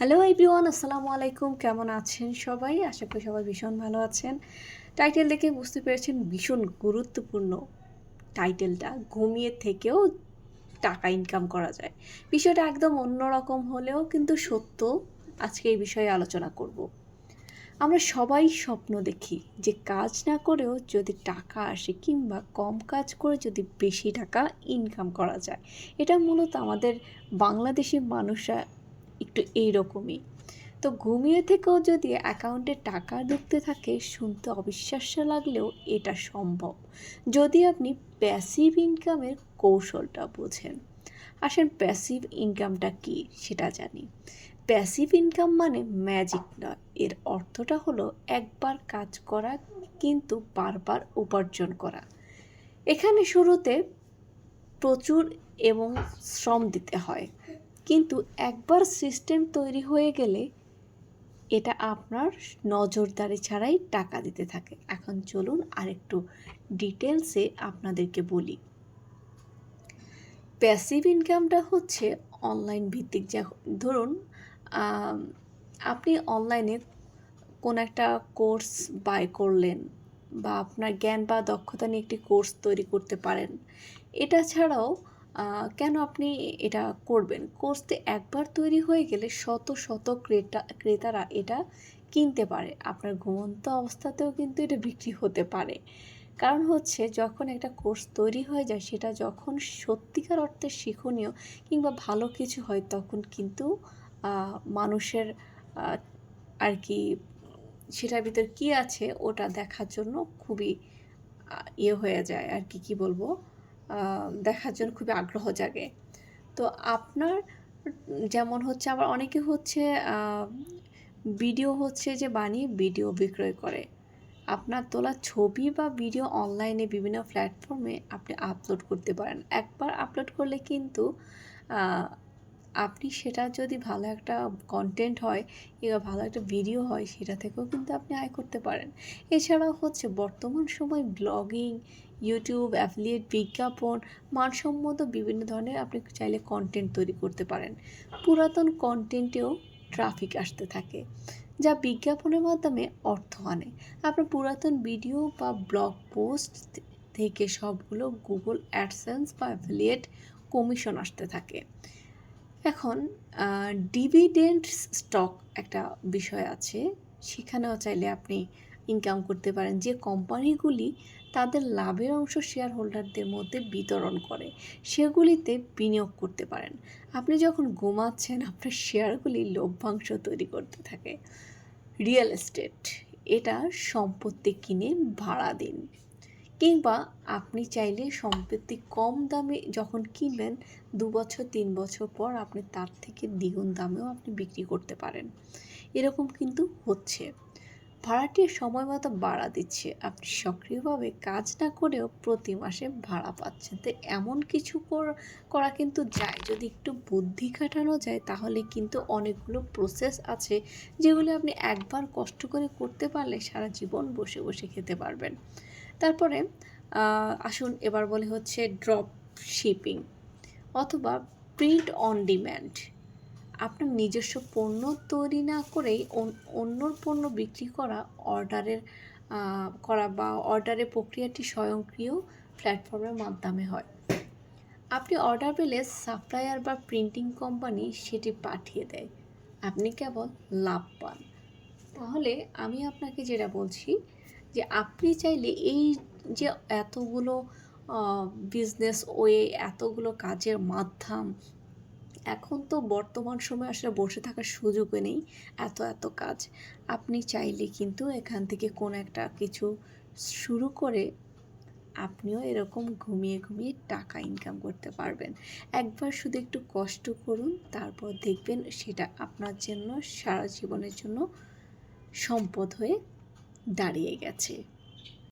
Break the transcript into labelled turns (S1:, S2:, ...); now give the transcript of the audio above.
S1: Hello everyone আসসালামু আলাইকুম কেমন আছেন সবাই? আশা করি সবাই ভীষণ ভালো আছেন। টাইটেল দেখে বুঝতে পেরেছেন ভীষণ গুরুত্বপূর্ণ টাইটেলটা ঘুমিয়ে থেকেও টাকা ইনকাম করা যায়। বিষয়টা একদম অন্যরকম হলেও কিন্তু সত্য। আজকে এই বিষয়ে আলোচনা করব। আমরা সবাই স্বপ্ন দেখি যে কাজ না করেও যদি টাকা আসে কিংবা কম কাজ করে যদি বেশি টাকা ইনকাম করা যায়। এটা মূলত আমাদের বাংলাদেশি মানুষরা একটু এইরকমই। তো ঘুমিয়ে থেকেও যদি অ্যাকাউন্টে টাকা ঢুকতে থাকে, শুনতে অবিশ্বাস্য লাগলেও এটা সম্ভব। যদি আপনি প্যাসিভ ইনকামের কৌশলটা বোঝেন। আসেন প্যাসিভ ইনকামটা কি সেটা জানি। প্যাসিভ ইনকাম মানে ম্যাজিক নয়। এর অর্থটা হলো একবার কাজ করা কিন্তু বারবার উপার্জন করা। এখানে শুরুতে প্রচুর এবং শ্রম দিতে হয়। কিন্তু একবার সিস্টেম তৈরি হয়ে গেলে এটা আপনার নজরদারি ছাড়াই টাকা দিতে থাকে। এখন চলুন আরেকটু ডিটেলসে আপনাদেরকে বলি। প্যাসিভ ইনকামটা হচ্ছে অনলাইন ভিত্তিক। যা ধরুন আপনি অনলাইনে কোনো একটা কোর্স বাই করলেন বা আপনার জ্ঞান বা দক্ষতা নিয়ে একটি কোর্স তৈরি করতে পারেন। এটা ছাড়াও কেন আপনি এটা করবেন? কোর্সটি একবার তৈরি হয়ে গেলে শত শত ক্রেতা, ক্রেতারা এটা কিনতে পারে। আপনার ঘুমন্ত অবস্থাতেও কিন্তু এটা বিক্রি হতে পারে। কারণ হচ্ছে, যখন একটা কোর্স তৈরি হয়ে যায়, সেটা যখন সত্যিকার অর্থে শিক্ষণীয় কিংবা ভালো কিছু হয়, তখন কিন্তু মানুষের আর কি, সেটার ভিতর কী আছে, ওটা দেখার জন্য খুবই ইয়ে হয়ে যায়। আর কি কি বলব? দেখার জন্য খুবই আগ্রহ জাগে। তো আপনার যেমন হচ্ছে, আবার অনেকে হচ্ছে ভিডিও হচ্ছে যে বানিয়ে ভিডিও বিক্রয় করে। আপনার তোলা ছবি বা ভিডিও অনলাইনে বিভিন্ন প্ল্যাটফর্মে আপনি আপলোড করতে পারেন। একবার আপলোড করলে কিন্তু আপনি সেটা যদি ভালো একটা কন্টেন্ট হয় কিংবা ভালো একটা ভিডিও হয় সেটা থেকেও কিন্তু আপনি আয় করতে পারেন। এছাড়াও হচ্ছে বর্তমান সময় ব্লগিং ইউটিউব অ্যাফিলিয়েট বিজ্ঞাপন, মানসম্মত বিভিন্ন ধরনের আপনি চাইলে কন্টেন্ট তৈরি করতে পারেন। পুরাতন কন্টেন্টেও ট্রাফিক আসতে থাকে, যা বিজ্ঞাপনের মাধ্যমে অর্থ আনে। আপনার পুরাতন ভিডিও বা ব্লগ পোস্ট থেকে সবগুলো গুগল অ্যাডসেন্স বা অ্যাফিলিয়েট কমিশন আসতে থাকে। এখন ডিভিডেন্ট স্টক একটা বিষয় আছে। সেখানেও চাইলে আপনি ইনকাম করতে পারেন। যে কোম্পানিগুলি তাদের লাভের অংশ শেয়ার হোল্ডারদের মধ্যে বিতরণ করে, সেগুলিতে বিনিয়োগ করতে পারেন। আপনি যখন ঘুমাচ্ছেন, আপনার শেয়ারগুলি লভ্যাংশ তৈরি করতে থাকে। রিয়েল এস্টেট এটা সম্পত্তি কিনে ভাড়া দিন। কিংবা আপনি চাইলে সম্পত্তি কম দামে যখন কিনবেন, দু বছর, তিন বছর পর আপনি তার থেকে দ্বিগুণ দামেও আপনি বিক্রি করতে পারেন। এরকম কিন্তু হচ্ছে। ভাড়াটির সময় মতো ভাড়া দিচ্ছে। আপনি সক্রিয়ভাবে কাজ না করেও প্রতি মাসে ভাড়া পাচ্ছেন। তো এমন কিছু কর- করা কিন্তু যায়। যদি একটু বুদ্ধি খাটানো যায়, তাহলে কিন্তু অনেকগুলো প্রসেস আছে, যেগুলো আপনি একবার কষ্ট করে করতে পারলে সারা জীবন বসে বসে খেতে পারবেন। তারপরে আসুন এবার বলে হচ্ছে ড্রপ শিপিং অথবা প্রিন্ট অন ডিম্যান্ড আপনার নিজস্ব পণ্য তৈরি না করেই অন- অন্যর পণ্য বিক্রি করা অর্ডারের করা বা অর্ডারের প্রক্রিয়াটি স্বয়ংক্রিয় প্ল্যাটফর্মের মাধ্যমে হয়। আপনি অর্ডার পেলে সাপ্লায়ার বা প্রিন্টিং কোম্পানি সেটি পাঠিয়ে দেয়। আপনি কেবল লাভ পান। তাহলে আমি আপনাকে যেটা বলছি যে আপনি চাইলে এই যে এতগুলো বিজনেস ওয়ে এতগুলো কাজের মাধ্যম এখন তো বর্তমান সময়ে আসলে বসে থাকার সুযোগ নেই, এত এত কাজ। আপনি চাইলে কিন্তু এখান থেকে কোনো একটা কিছু শুরু করে আপনিও এরকম ঘুমিয়ে ঘুমিয়ে টাকা ইনকাম করতে পারবেন। একবার শুধু একটু কষ্ট করুন, তারপর দেখবেন সেটা আপনার জন্য, সারা জীবনের জন্য সম্পদ হয়ে দাঁড়িয়ে গেছে।